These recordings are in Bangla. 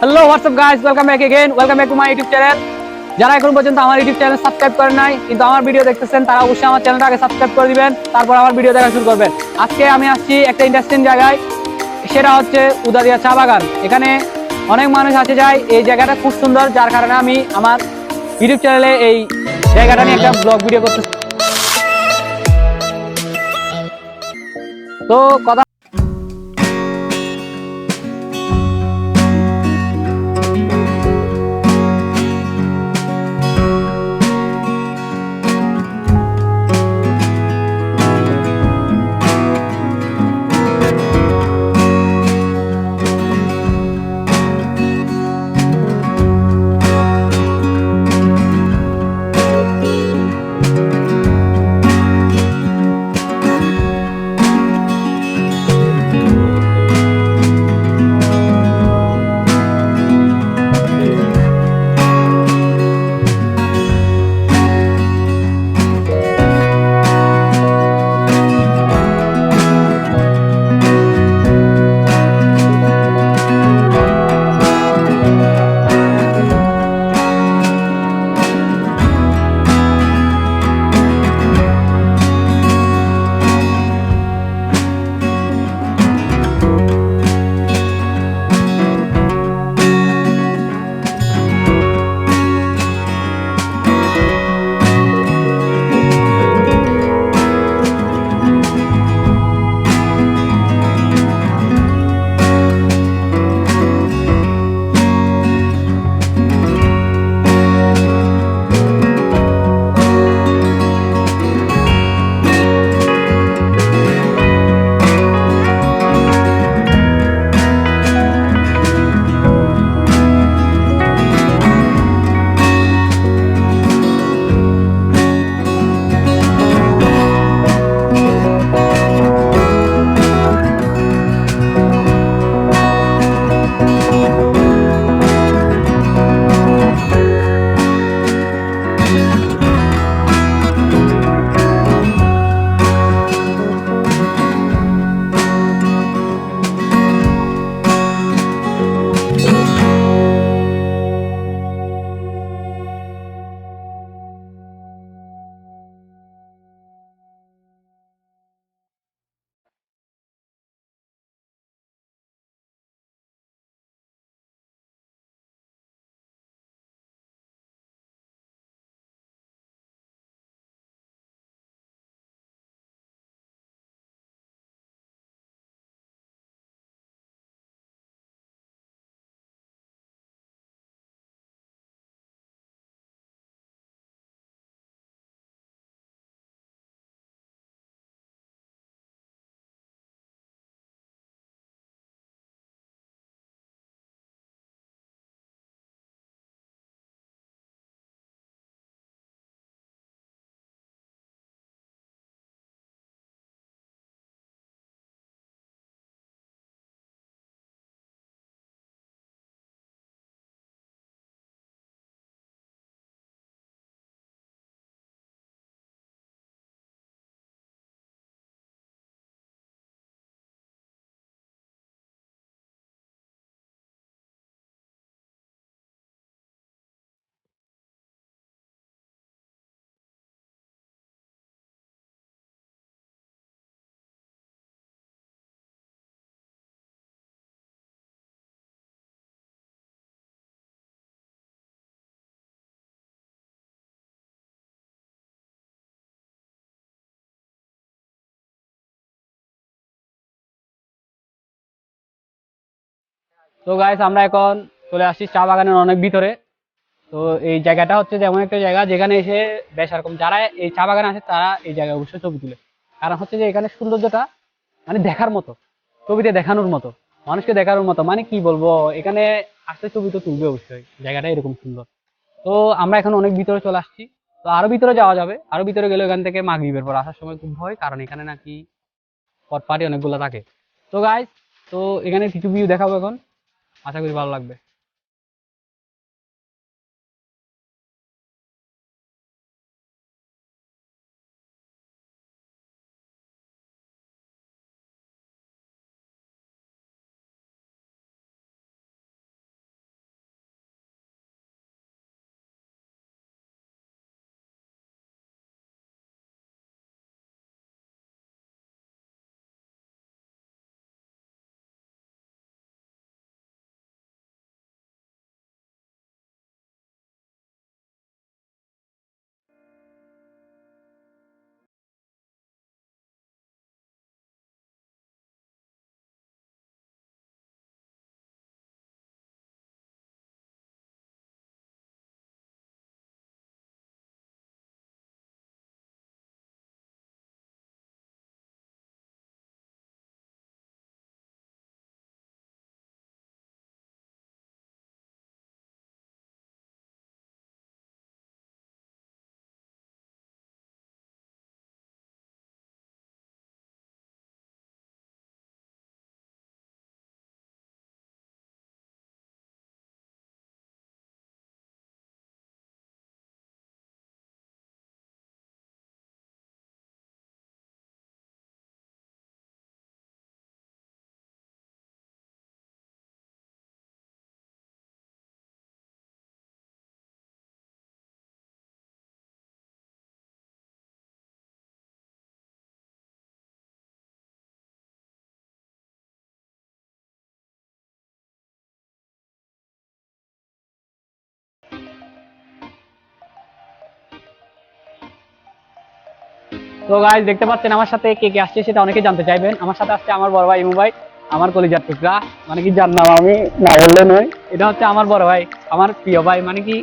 Hello WhatsApp guys welcome back again welcome back to my YouTube channel যারা এখন পর্যন্ত আমার ইউটিউব চ্যানেল সাবস্ক্রাইব করেন নাই, কিন্তু আমার ভিডিও দেখতেছেন, তারা অবশ্যই আমার চ্যানেলটাকে সাবস্ক্রাইব করে দিবেন, তারপর আমার ভিডিও দেখা শুরু করবেন। আজকে আমি আসছি একটা ইন্টারেস্টিং জায়গায়, সেটা হচ্ছে উদারিয়া চা বাগান। এখানে অনেক মানুষ আছে যায়, এই জায়গাটা খুব সুন্দর, যার কারণে আমি আমার ইউটিউব চ্যানেলে এই জায়গাটা নিয়ে একটা ব্লগ ভিডিও করতেছি। তো কথা তো গাইস আমরা এখন চলে আসছি চা বাগানের অনেক ভিতরে। তো এই জায়গাটা হচ্ছে যেমন একটা জায়গা যেখানে এসে বেশ এরকম যারা এই চা বাগানে আসে, তারা এই জায়গায় অবশ্যই ছবি তুলে। কারণ হচ্ছে যে এখানে সৌন্দর্যটা মানে দেখার মতো, ছবিতে দেখানোর মতো, মানুষকে দেখানোর মতো। মানে কি বলব, এখানে আসলে ছবি তো তুলবে অবশ্যই জায়গাটা এরকম সুন্দর। তো আমরা এখন অনেক ভিতরে চলে আসছি। তো আরও ভিতরে যাওয়া যাবে। আরও ভিতরে গেলে এখান থেকে মাগরিবের পর আসার সময় খুব ভয়, কারণ এখানে নাকি পটপাটি অনেকগুলো থাকে। তো গাইস তো এখানে কিছু ভিউ দেখাবো এখন। আশা করি ভালো লাগবে। তো গাইজ দেখতে পাচ্ছেন আমার সাথে কে কে আসছে সেটা অনেকে জানতে চাইবেন। আমার সাথে আসছে আমার বড় ভাই ইমু ভাই আমার কলিজার টুকরা। মানে কি যার নাম আমি না বললে নয়। এটা হচ্ছে আমার বড় ভাই আমার প্রিয় ভাই মানে কি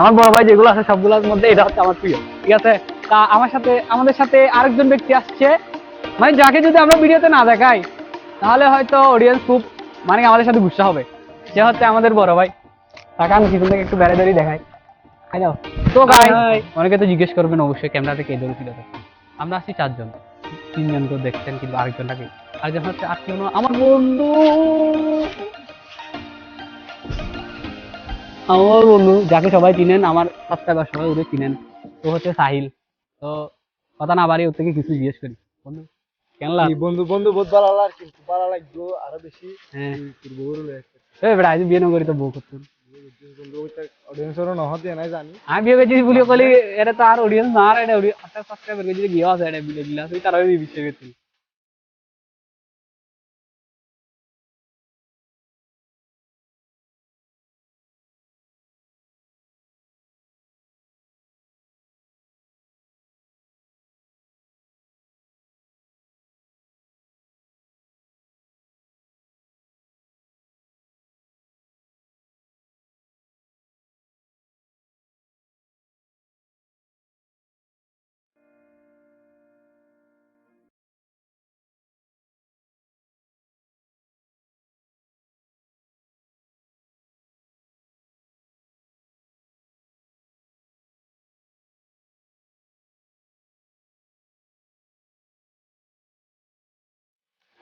আমার বড় ভাই যেগুলো আছে সবগুলোর মধ্যে এটা হচ্ছে আমার প্রিয়। ঠিক আছে? তা আমার সাথে আমাদের সাথে আরেকজন ব্যক্তি আসছে। মানে যাকে যদি আমরা ভিডিওতে না দেখাই তাহলে হয়তো অডিয়েন্স খুব মানে আমাদের সাথে গুসা হবে। সে হচ্ছে আমাদের বড় ভাই। তাকে আমি কিছু থেকে একটু বেড়ে বেড়ে দেখাই। তো অনেকে তো জিজ্ঞেস করবেন অবশ্যই ক্যামেরাতে কে ধরেছিল আমরা আছি চারজন। তিনজন কেউ দেখছেন কিন্তু আরেকজন আরেকজনটাকে আরেকজন হচ্ছে আত্মীয় নয়, আমার বন্ধু। আমার বন্ধু যাকে সবাই চিনেন আমার সাবস্ক্রাইবার সবাই ওদের চিনেন। তো হচ্ছে সাহিল। তো কথা না বাড়ি ওর থেকে কিছু জিজ্ঞেস করি। বন্ধু কেন বন্ধু বন্ধু বহুত ভালো লাগ কিন্তু ভালো লাগতো আরও বেশি। হ্যাঁ। তোর বউর লয়ে বেড়া আজ বিয়ে নগরি তো বউ করতুন আমি করছি বলি কলি এটা তো আর অডিয়েন্স না আর এটা সাবস্ক্রাইবার করে যদি গিয়া আছে এটা বিলে গিলা তারা বিষয় গেছিস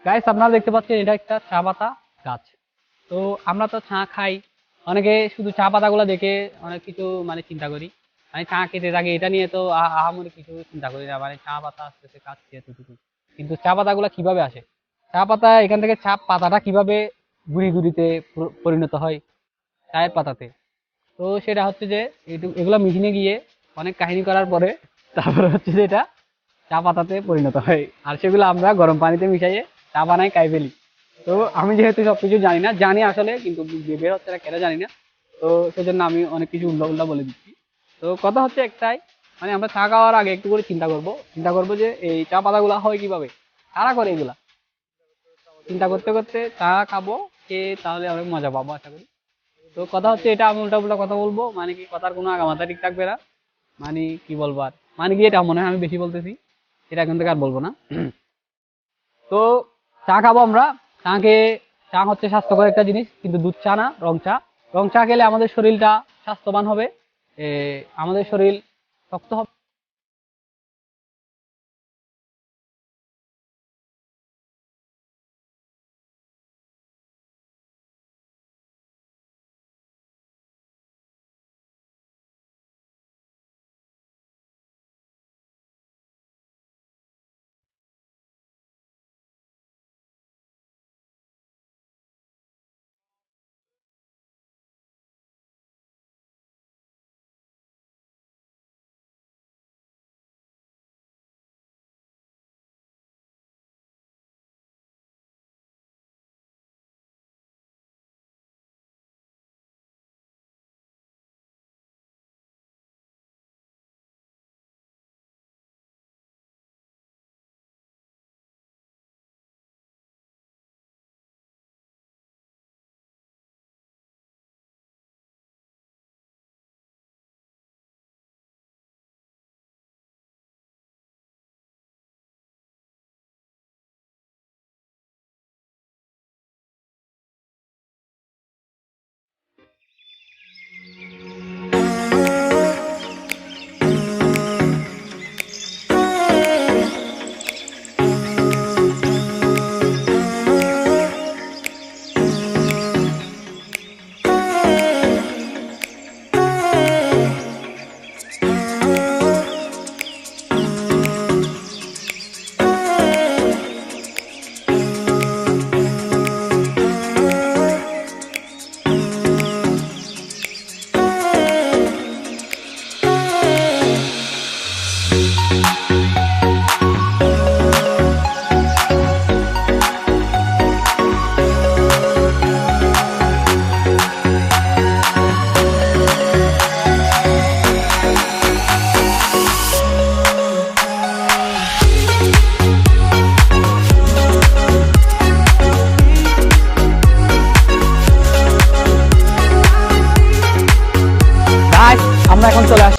গাইস আপনারা দেখতে পাচ্ছেন এটা একটা চা পাতা গাছ। তো আমরা তো চা খাই। অনেকে শুধু চা পাতাগুলো দেখে অনেক কিছু মানে চিন্তা করি। মানে চা খেতে থাকে, এটা নিয়ে তো আহামরি কিছু চিন্তা করি না। মানে চা পাতা আসতেছে খাচ্ছে এতটুকু। কিন্তু চা পাতাগুলো কীভাবে আসে? চা পাতা, এখান থেকে চা পাতাটা কীভাবে গুড়ি গুড়িতে পরিণত হয়? চায়ের পাতাতে। তো সেটা হচ্ছে যে এগুলো মেশিনে গিয়ে অনেক কাহিনী করার পরে, তারপরে হচ্ছে যে এটা চা পাতাতে পরিণত হয়। আর সেগুলো আমরা গরম পানিতে মিশাইয়ে চা বানাই খাই ফেলি তো আমি যেহেতু সবকিছু জানি না, জানি আসলে, কিন্তু বের হচ্ছে না, কেন জানি না। তো সেজন্য আমি অনেক কিছু উল্লা উল্টা বলে দিচ্ছি। তো কথা হচ্ছে একটাই মানে আমরা চা খাওয়ার আগে একটু করে চিন্তা করব। চিন্তা করব যে এই চা পাতাগুলা হয় কীভাবে? কারা করে এগুলা। চিন্তা করতে করতে চা খাব, খেয়ে তাহলে অনেক মজা পাবো, আশা করি। তো কথা হচ্ছে এটা আমি উল্টা উল্টা কথা বলব মানে কি কথার কোনো আগামাথা ঠিক থাকবে না। মানে কি বলব আর? মানে কি এটা মনে হয় আমি বেশি বলতেছি, এটা এখন থেকে আর বলব না। তো চা খাব আমরা। চা খেয়ে চা হচ্ছে স্বাস্থ্যকর একটা জিনিস, কিন্তু দুধ চা না, রং চা। রং চা খেলে আমাদের শরীরটা স্বাস্থ্যবান হবে। আমাদের শরীর শক্ত হবে।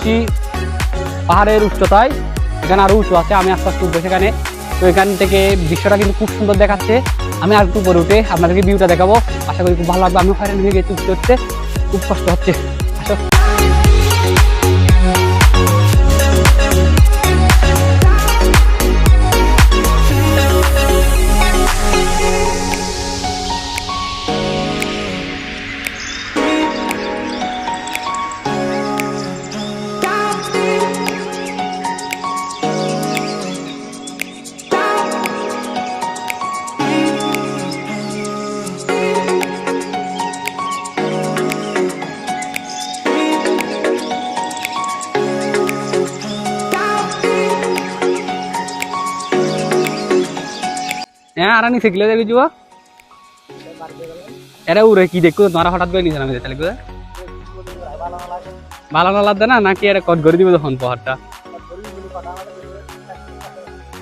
আসছি পাহাড়ের উচ্চতায়। এখানে আরও উঁচু আছে, আমি আস্তে আস্তে উঠবো সেখানে। তো এখান থেকে দৃশ্যটা কিন্তু খুব সুন্দর দেখাচ্ছে। আমি আর একটু উপরে উঠে আপনাদেরকে ভিউটা দেখাবো। আশা করি খুব ভালো লাগবে। আমি ফাইনাল হয়ে গেছি উঠতে উঠতে খুব কষ্ট হচ্ছে। আসো। হ্যাঁ আর নিচে গেলে দেখি যুবা। এরা উড়ে কি দেখো? তোমারা হঠাৎ করে নামে তাহলে ভালো না লাগবে না? নাকি এটা কট করে দিবে তখন পাহাড়টা?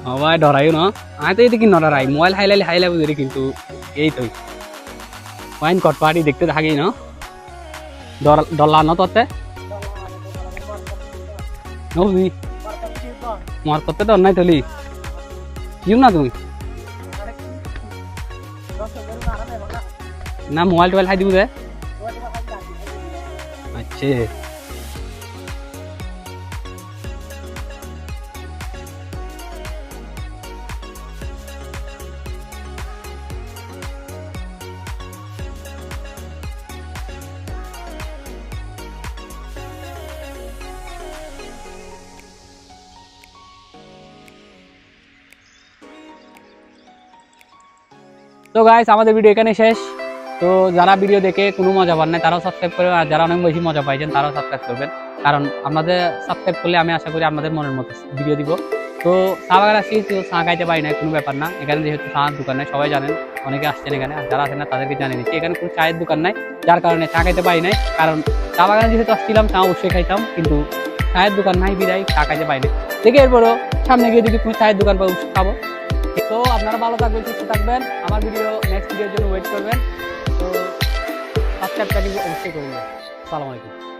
সবাই ডরাইও না। আমি তো এদিকে ন ডরাই মোবাইল হাইলাইলে হাইলাই বুঝে কিন্তু এই তো। ওয়াইন কট পাহাড়ি দেখতে থাকি না। ডরলা ন তোতে? নবুঝি মার করতে ডর নাই তলি ইউ না তুমি? না মোবাইল টোবাইল খাই দিব যে আচ্ছা। তো গাইস আমাদের ভিডিও এখানে শেষ। তো যারা ভিডিও দেখে কোনো মজা পান নাই, তারাও সাবস্ক্রাইব করবেন আর যারা অনেক বেশি মজা পাইছেন, তারাও সাবস্ক্রাইব করবেন। কারণ আপনাদের সাবস্ক্রাইব করলে আমি আশা করি আপনাদের মনের মতো ভিডিও দিব। তো চা বাগান আসছি তো চা খাইতে পারি না কোনো ব্যাপার না। এখানে যেহেতু চার দোকান নাই, সবাই জানেন, অনেকে আসছেন এখানে, আর যারা আসেন না, তাদেরকে জানিয়ে দিচ্ছি, এখানে কোনো চায়ের দোকান নাই, যার কারণে চা খাইতে পারি নাই। কারণ চা বাগানে যেহেতু আসছিলাম, চা অবশ্যই খাইতাম, কিন্তু চায়ের দোকান নাই, বিদায়, চা খাইতে পারি না দেখে এরপরও সামনে গিয়ে যদি কোনো চায়ের দোকান অবশ্যই খাব। তো আপনারা ভালো থাকবেন, সুস্থ থাকবেন। আমার ভিডিও নেক্সট ভিডিওর জন্য ওয়েট করবেন। সাবস্ক্রাইবটা কিন্তু অবশ্যই করবেন সালাম আলাইকুম